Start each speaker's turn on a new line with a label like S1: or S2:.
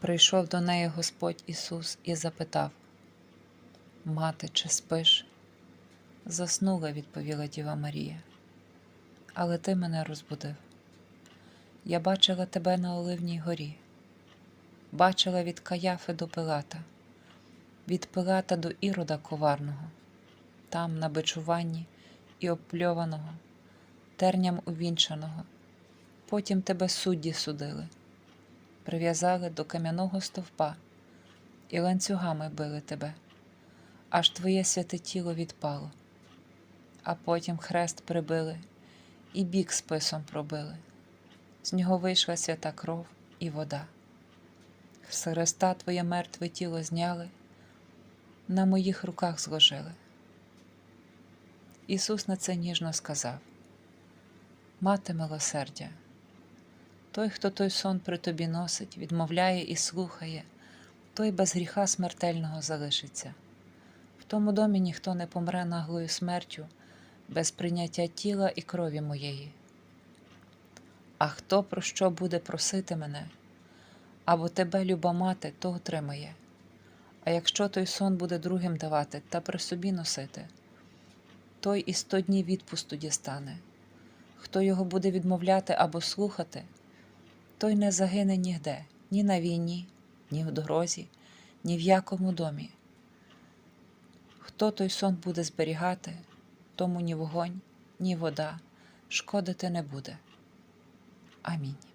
S1: Прийшов до неї Господь Ісус і запитав: Мати, чи спиш? Заснула, відповіла Діва Марія. Але ти мене розбудив. Я бачила тебе на Оливній горі, бачила від Каяфи до Пилата, від Пилата до Ірода коварного, там, на бичуванні і опльованого, терням увінчаного. Потім тебе судді судили, прив'язали до кам'яного стовпа і ланцюгами били тебе, аж твоє святе тіло відпало, а потім хрест прибили і бік списом пробили. З нього вийшла свята кров і вода. З хреста твоє мертве тіло зняли, на моїх руках зложили. Ісус на це ніжно сказав: Мати милосердя, той, хто той сон при тобі носить, відмовляє і слухає, той без гріха смертельного залишиться. В тому домі ніхто не помре наглою смертю без прийняття тіла і крові моєї. А хто про що буде просити мене, або тебе, люба мати, то отримає. А якщо той сон буде другим давати та при собі носити, той і сто днів відпусту дістане. Хто його буде відмовляти або слухати, той не загине нігде, ні на війні, ні в дорозі, ні в якому домі. Хто той сон буде зберігати, тому ні вогонь, ні вода шкодити не буде. Амінь.